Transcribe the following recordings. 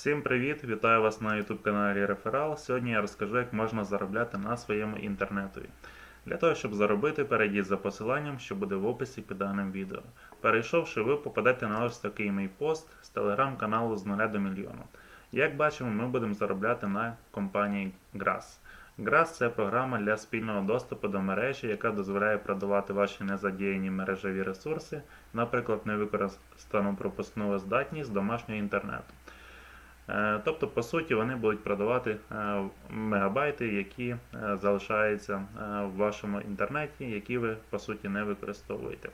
Всім привіт! Вітаю вас на YouTube каналі Реферал. Сьогодні я розкажу, як можна заробляти на своєму інтернетові. Для того, щоб заробити, перейдіть за посиланням, що буде в описі під даним відео. Перейшовши, ви попадете на ось такий мій пост з телеграм-каналу з 0 до мільйону. Як бачимо, ми будемо заробляти на компанії Grass. Grass це програма для спільного доступу до мережі, яка дозволяє продавати ваші незадіяні мережеві ресурси, наприклад, невикористану пропускну здатність домашнього інтернету. Е, Тобто, по суті, вони будуть продавати е, мегабайти, які е, залишаються в вашому інтернеті, які ви по суті не використовуєте.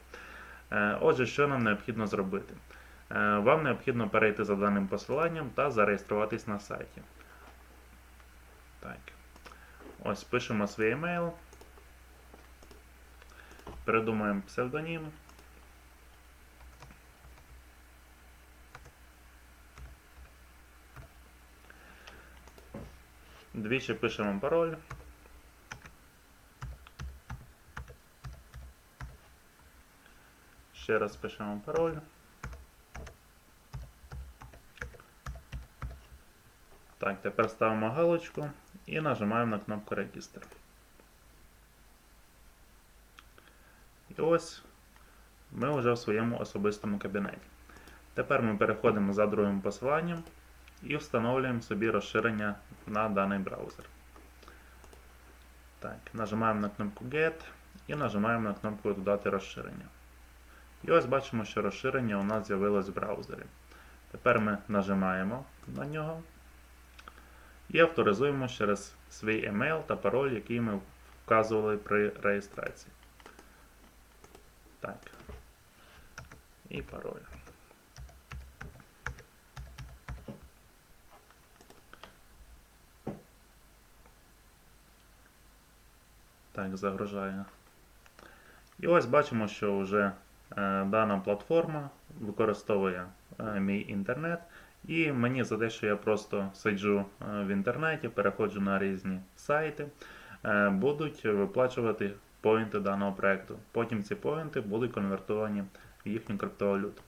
Отже, що нам необхідно зробити? Вам необхідно перейти за даним посиланням та зареєструватись на сайті. Так. Ось пишемо свій емейл. Придумаємо псевдонім. Двічі пишемо пароль. Ще раз пишемо пароль. Так, тепер ставимо галочку і нажимаємо на кнопку Регістр. І ось ми вже в своєму особистому кабінеті. Тепер ми переходимо за другим посиланням і встановлюємо собі розширення на даний браузер. Так, Нажимаємо на кнопку Get і нажимаємо на кнопку Додати розширення. І ось бачимо, що розширення у нас з'явилось в браузері. Тепер ми нажимаємо на нього і авторизуємо через свій емейл та пароль, який ми вказували при реєстрації. Так. І пароль. Так, загружає. І ось бачимо, що вже е, дана платформа використовує е, мій інтернет. І мені за те, що я просто сиджу е, в інтернеті, переходжу на різні сайти, будуть виплачувати поінти даного проєкту. Потім ці поінти будуть конвертовані в їхню криптовалюту.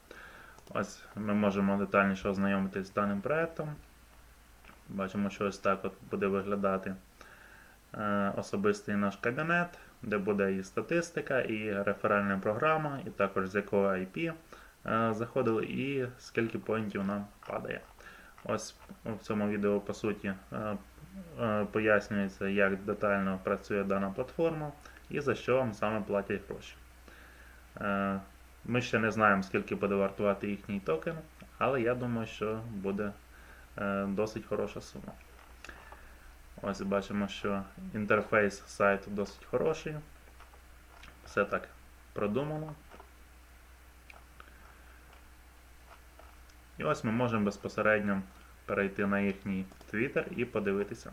Ось ми можемо детальніше ознайомитись з даним проєктом. Бачимо, що ось так от буде виглядати особистий наш кабінет, де буде і статистика, і реферальна програма, і також з якого IP е, заходили, і скільки поінтів нам падає. Ось в цьому відео, по суті, е, е, пояснюється, як детально працює дана платформа і за що вам саме платять гроші. Е, Ми ще не знаємо, скільки буде вартувати їхній токен, але я думаю, що буде е, досить хороша сума. Ось бачимо, що інтерфейс сайту досить хороший. Все так продумано. І ось ми можемо безпосередньо перейти на їхній Twitter і подивитися.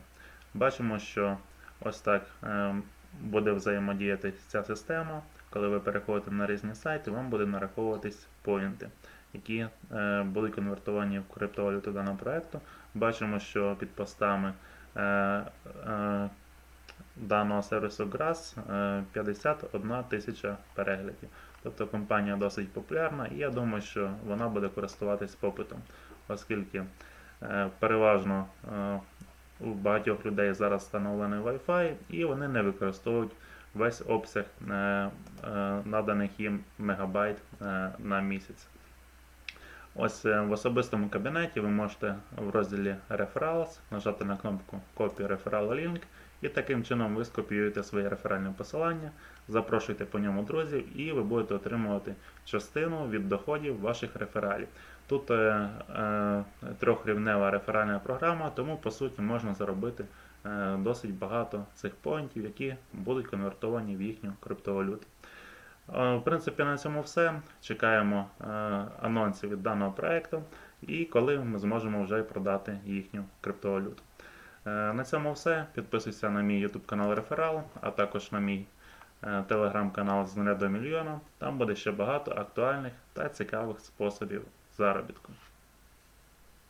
Бачимо, що ось так е, буде взаємодіяти ця система. Коли ви переходите на різні сайти, вам буде нараховуватись поінти, які е, будуть конвертовані в криптовалюту даного проєкту. Бачимо, що під постами даного сервісу Grass е, 51 тисяча переглядів. Тобто компанія досить популярна, і я думаю, що вона буде користуватись попитом, оскільки е, переважно е, у багатьох людей зараз встановлений Wi-Fi, і вони не використовують весь обсяг е, е, наданих їм мегабайт е, на місяць. Ось е, в особистому кабінеті ви можете в розділі Referrals нажати на кнопку Copy Referral Link і таким чином ви скопіюєте своє реферальне посилання, запрошуєте по ньому друзів, і ви будете отримувати частину від доходів ваших рефералів. Тут е, е, трьохрівнева реферальна програма, тому по суті можна заробити е, досить багато цих поінтів, які будуть конвертовані в їхню криптовалюту. Е, В принципі, на цьому все. Чекаємо е, анонсів від даного проекту і коли ми зможемо вже продати їхню криптовалюту. Е, На цьому все. Підписуйся на мій YouTube канал Реферал, а також на мій телеграм-канал з 0 до мільйона. Там буде ще багато актуальних та цікавих способів заробітку.